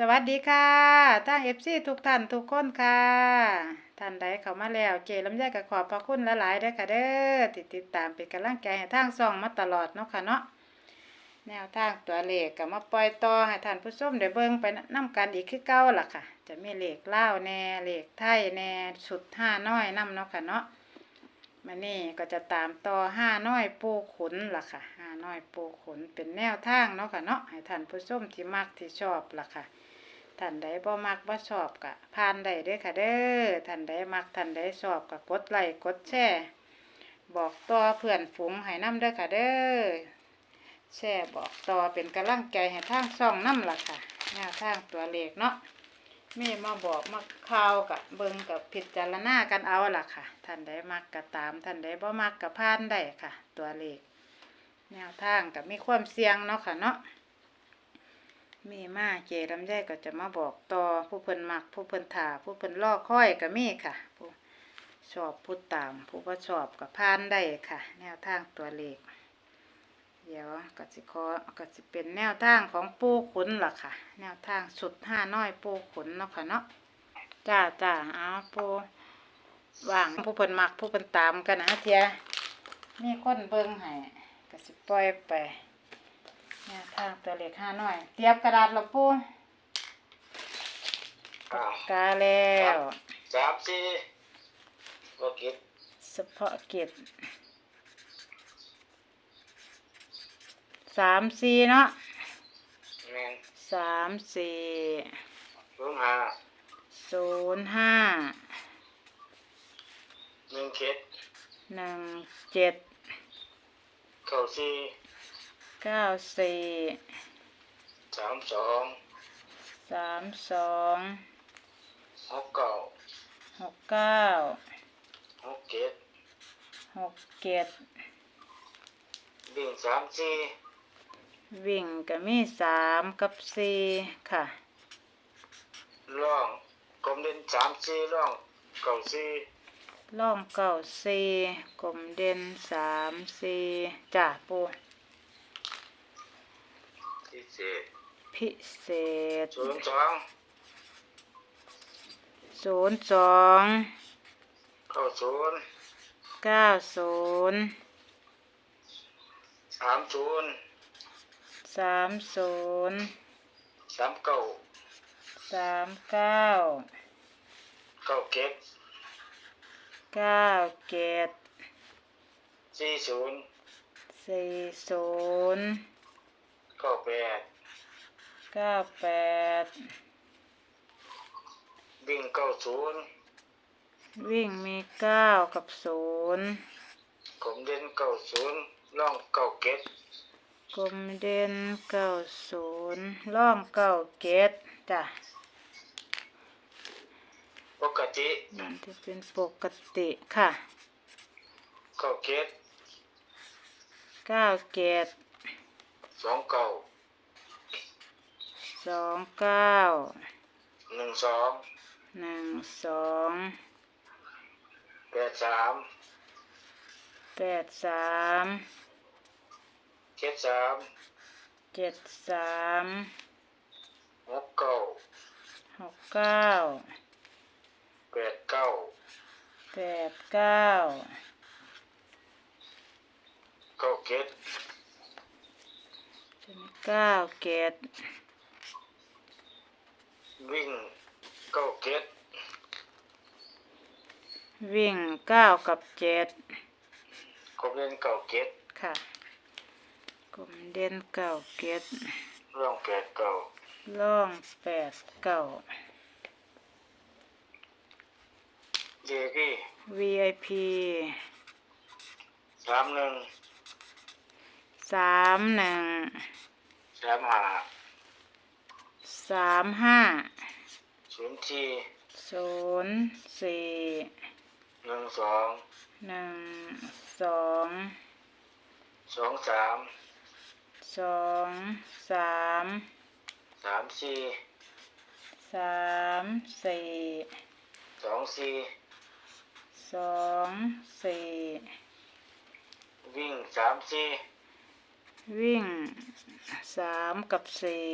สวัสดีค่ะทางเอฟซีทุกท่านทุกคนค่ะ ท่านใดเข้ามาแล้ว เจลำไยก็ขอบพระคุณหลายๆด้ค่ะเด้อติดติดตามเป็นกำลังใจให้ทางซองมาตลอดเนาะค่ะเนาะแนวทางตัวเลขก็มาปล่อยต่อให้ท่านผู้ชมได้เบิ่งไปนํกันอีกคือเก่าล่ะค่ะ จะมีเลขลาแน่เลขไทยแน่สุดห้าน้อยนํเนาะค่ะเนาะมานี่ก็จะตามต่อห้าน้อยปูขุนล่ะค่ะห้าน้อยปูขุนเป็นแนวทางเนาะค่ะเนาะให้ท่านผู้ชมที่มักที่ชอบล่ะค่ะ ท่านใดบ่มักบ่ชอบก็ผ่านได้เด้อค่ะเด้อท่านใดมักท่านใดชอบก็กดไลค์กดแชร์บอกต่อเพื่อนฝูงให้น้ำเด้อค่ะเด้อแชร์บอกต่อเป็นกำลังใจให้ทางช่องน้ำล่ะค่ะแนวทางตัวเลขเนาะมีมาบอกมาข่าวกับเบิงกับพิจารณากันเอาล่ะค่ะ ท่านใดมักก็ตาม ท่านใดบ่มักก็ผ่านได้ค่ะ ตัวเลข แนวทางก็มีความเสี่ยงเนาะค่ะเนาะ มีมาเจลำไยก็จะมาบอกต่อผู้เพิ่นมัก ผู้เพิ่นถ่าผู้เพิ่นรอค่อยก็มีค่ะ ผู้ชอบผู้ตาม ผู้บ่ชอบก็ผ่านได้ค่ะ แนวทางตัวเลขเดี๋ยวก็สิขอก็สิเป็นแนวทางของปูขุนล่ะค่ะ แนวทางสุดห้าน้อยปูขุนเนาะค่ะเนาะจ้าจ้าเอาปูว่างผู้เพิ่นมักผู้เพิ่นตามกันนะเทียมีคนเบิ่งให้ก็สิปล่อยไป แนวทางตัวเลขห้าน้อย เตรียมกระดาษหลบปูอ้าวกาแล้วสามสี่โอเคเฉพาะกิจสามสี่เนาะแมนสามสี่ศูนย์ห้าศูนย์ห้าหนึ่งเขตหนึ่งเจ็ดเก้าสี่ เก้าสี่สามสองสามสองหกเก้าหกเก้าหกเจ็ดหกเจ็ดวิ่งสามสี่วิ่งก็มีสามกับสี่ค่ะล่องกลมเด่นสามสี่ล่องเก้าสี่ล่องเก้าสี่กลมเด่นสามสี่จ่าปูพิ เศษพิเศษศูนย์สองศูนย์สองเก้าศูนย์เก้าศูนย์สามศูนย์สามศูนย์สามเก้าสามเก้าเก้าเจ็ดเก้าเจ็ดสี่ศูนย์สี่ศูนย์เก้า แปดเก้าแปดวิ่งเก้าศูนย์วิ่งมีเก้ากับศูนย์กลมเด่นเก้าศูนย์ล่องเก้าเจ็ดกลมเด่นเก้าศูนย์ล่องเก้าเจ็ดจ้ะปกติมันจะเป็นปกติค่ะเก้าเจ็ดเก้าเจ็ดสองเก้า สองเก้าหนึ่งสองหนึ่งสองแปดสามแปดสามเจ็ดสามเจ็ดสามหกเก้าหกเก้าแปดเก้าแปดเก้าเก้าเจ็ดจะมีเก้าเกต วิ่งเก้าเจ็ดวิ่งเก้ากับเจ็ดกบเล่นเก้าเจ็ดค่ะกลมเด่นเก้าเกตร่องแปดเก้าล่องแปดเก้าเจพี่ VIP สามหนึ่งสามหนึ่งสามห้า สามห้าศูนย์สี่ศูนย์สี่หนึ่งสองหนึ่งสองสองสามสองสามสามสี่สามสี่สองสี่สองสี่วิ่งสามสี่วิ่งสามกับสี่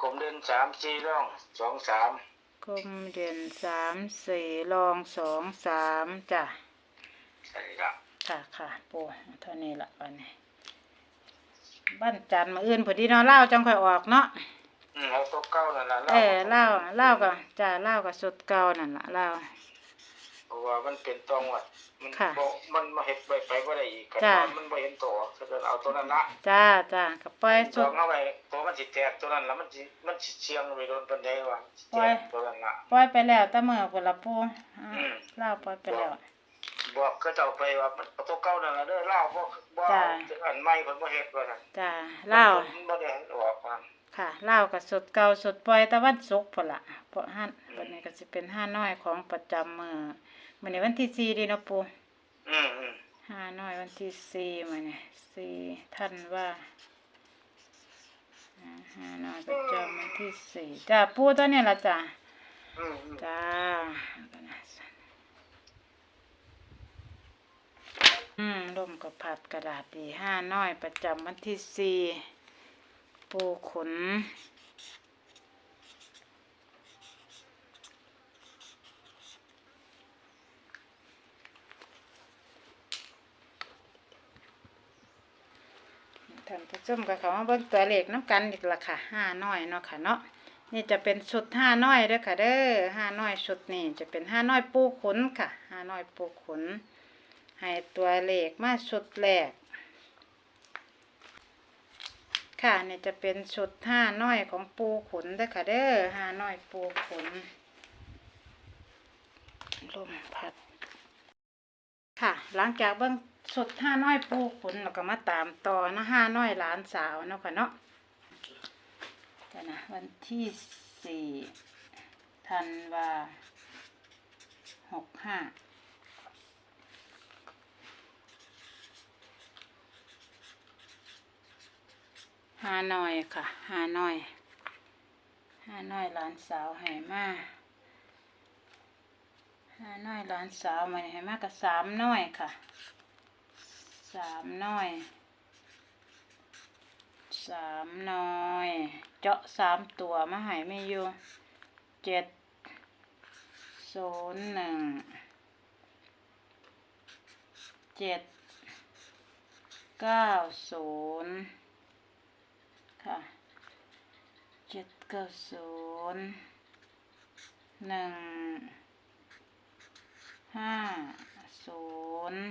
กลมเด่นสามสี่ร่องสองสามกลมเด่นสามสี่รองสองสามจ้ะ ใช่ละค่ะค่ะปูเท่านี้ละวันนี้บ้านจันทร์มาอื่นพอดีเนาะเล่าวจังค่อยออกเนาะอืมเอาตัวเก้านั่นละเออเล่าวเล่าวก็จ้าเล่าวก็สุดเก่านั่นละเล่าวเพ ราะว่ามันเป็นตองวัดมันค่ะบ่มันมาเฮ็ดไปไปบ่ได้อีกกันจ้ะ มันบ่เห็นตัวฉะนั้นเอาตัวนั้นละจ้าจ้ากับปล่อยตัสุวด เอาไว้ตัวมันสิแตกตัวนั้นแล้วมันสิมันสิเชียงไปโดนปานใดวะสิแตปล่อยกตัวนั้นละ ปล่อยไปแล้วแตะเมื่อพุ่นละปูอ่าอืม เล่าวปล่อยไปแล้ว บอกก็จะเอาไปว่ามันเอาตัวเก่านั่นล่ะเด้อเล่าบ่บ่จ้ะ อันใหม่เพิ่นบ่เฮ็ดว่าซั่นจ้าเล่าวมันบ่ได้ออกว่าค่ะเล่าวกับสุดเก่าสุดปล่อยแตะวันศุกร์พุ่นละเพราะห้าวันนี้ก็สิเป็นห้าน้อยของประจำมือ มื้อนี้วันที่สี่เดีเนาะปูอืมอืมห้าน้อยวันที่สี่มื้อนี้สี่ท่านว่าอ่าห้าน้อยประจำวันที่สี่จ้าปูตัวนี้ละจ้าอืมอืมจ้าอืมร่มกับผัดกระดาษดีห้าน้อยประจำวันที่สี่ปูขุน ท่านผู้ชมก็เขามาเบิ่งตัวเลขน้ำกันอีกละค่ะห้าน้อยเนาะค่ะเนาะนี่จะเป็นชุดห้าน้อยเด้อค่ะเด้อห้าน้อยชุดนี่จะเป็นห้าน้อยปูขุนค่ะห้าน้อยปูขุน ให้ตัวเลขมาชุดแรกค่ะนี่จะเป็นชุดห้าน้อยของปูขุนเด้อค่ะเด้อห้าน้อยปูขุนลมพัดค่ะ หลังจากเบิ่ง สดห้าน้อยปูขุนเราก็มาตามต่อนะห้าน้อยหลานสาวเนาะค่ะเนาะกันนะวันที่สี่ธันวาหกห้าห้าน้อยค่ะห้าน้อยห้าน้อยหลานสาวให้มาห้าน้อยหลานสาวมาให้มากกับสามน้อยค่ะ สามน้อยสามน้อย เจาะสามตัวมาให้ไม่อยู่เจ็ดศูนย์หนึ่งเจ็ดเก้าศูนย์ค่ะเจ็ดเก้าศูนย์หนึ่งห้าศูนย์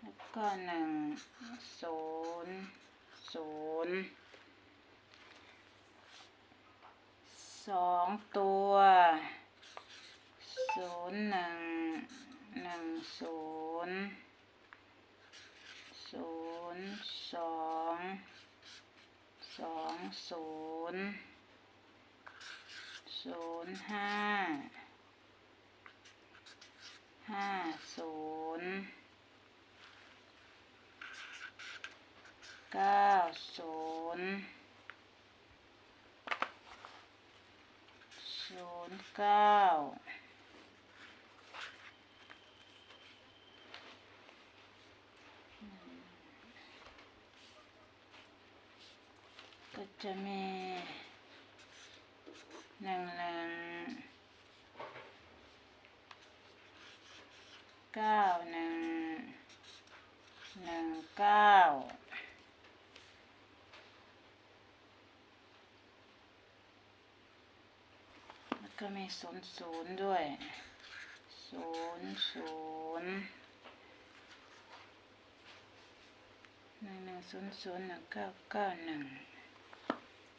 แล้ว ก็หนึ่งศูนย์ศูนย์สองตัวศูนย์หนึ่งหนึ่งศูนย์ศูนย์สองสองศูนย์ศูนย์ห้าห้าศูนย์ เก้าศูนย์ศูนย์เก้าก็จะมีหนึ่งหนึ่งเก้าหนึ่งหนึ่งเก้าแล้ว ก็มีศูนย์ศูนย์ด้วยศูนย์ศูนย์หนึ่งหนึ่งศูนย์ศูนย์หนึ่งเก้าเก้าหนึ่ง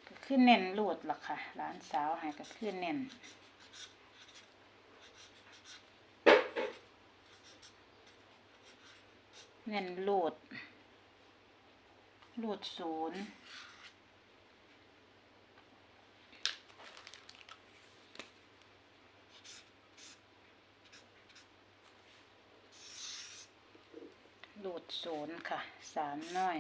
ก็คือเน้นรูดล่ะค่ะร้านสาวให้ก็คือเน้นเน้นรูดรูดศูนย์ รูดศูนย์ค่ะสามน้อย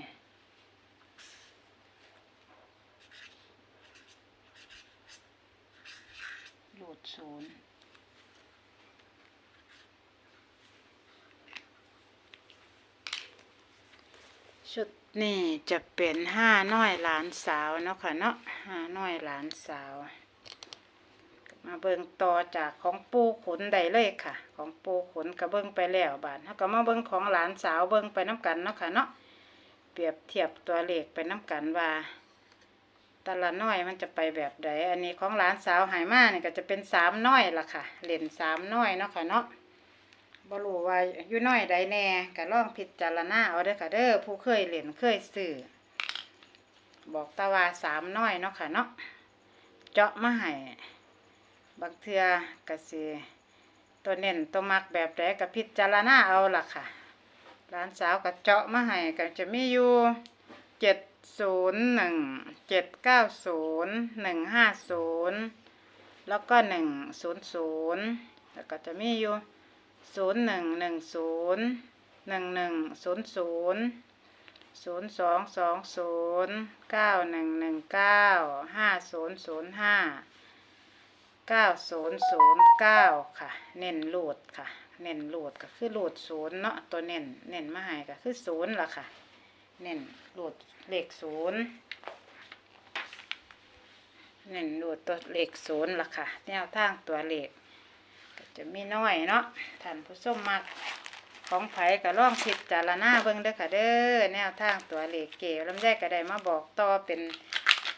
โหลดศูนย์ชุดนี่จะเป็นห้าน้อยหลานสาวเนาะค่ะเนาะห้าน้อยหลานสาว มาเบิ่งต่อจากของปูขนได้เลยค่ะ ของปูขนก็เบิ่งไปแล้วบาดเฮาก็มาเบิ่งของหลานสาวเบิ่งไปน้ำกันเนาะค่ะเนาะเปรียบเทียบตัวเลขไปน้ำกันว่าแต่ละน้อยมันจะไปแบบใดอันนี้ของหลานสาวหายมาเนี่ยก็จะเป็นสามน้อยล่ะค่ะเหรียญสามน้อยเนาะค่ะเนาะบรูว่าอยู่น้อยใดแน่ก็ล่องพิจารณาเอาเด้อค่ะเด้อผู้เคยเล่นเคยซื้อบอกตาวาสามน้อยเนาะค่ะเนาะเจาะมาให้ บางเทื่อกสิตัวเน้นตัวมักแบบใดก็พิจารณาเอาล่ะค่ะร้านสาวก็เจาะมาให้ก็จะมีอยู่เจ็ดศูนย์หนึ่งเจ็ดเก้าศูนย์หนึ่งห้าศูนย์แล้วก็หนึ่งศูนย์ศูนย์แล้วก็จะมีอยู่ศูนย์หนึ่งหนึ่งศูนย์หนึ่งหนึ่งศูนย์ศูนย์ศูนย์สองสองศูนย์เก้าหนึ่งหนึ่งเก้าห้าศูนย์ศูนย์ห้า เก้าศูนย์ศูนย์เก้าค่ะ เน้นรูดค่ะ เน้นรูดก็คือรูดศูนย์เนาะตัวเน้นเน้นมาให้ก็คือศูนย์ละค่ะ เน้นรูดเลขศูนย์เน้นรูดตัวเลขศูนย์ละค่ะ แนวทางตัวเลขก็จะมีน้อยเนาะท่านผู้ชมมักของไผก็ล่องผิดจารณาเบิ่งเด้อค่ะเด้อแนวทางตัวเลขเก๋ลำไยก็ได้มาบอกต่อเป็น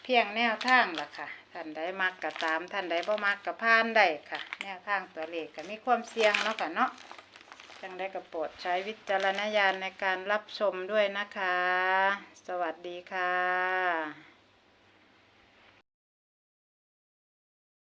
เพียงแนวทางละค่ะ ท่านใดมักกับตาม ท่านใดบ่มักกับพานได้ค่ะ แนวทางตัวเลขก็มีความเสี่ยงเนาะค่ะเนาะจังได้กระโปรดใช้วิจารณญาณในการรับชมด้วยนะคะ สวัสดีค่ะ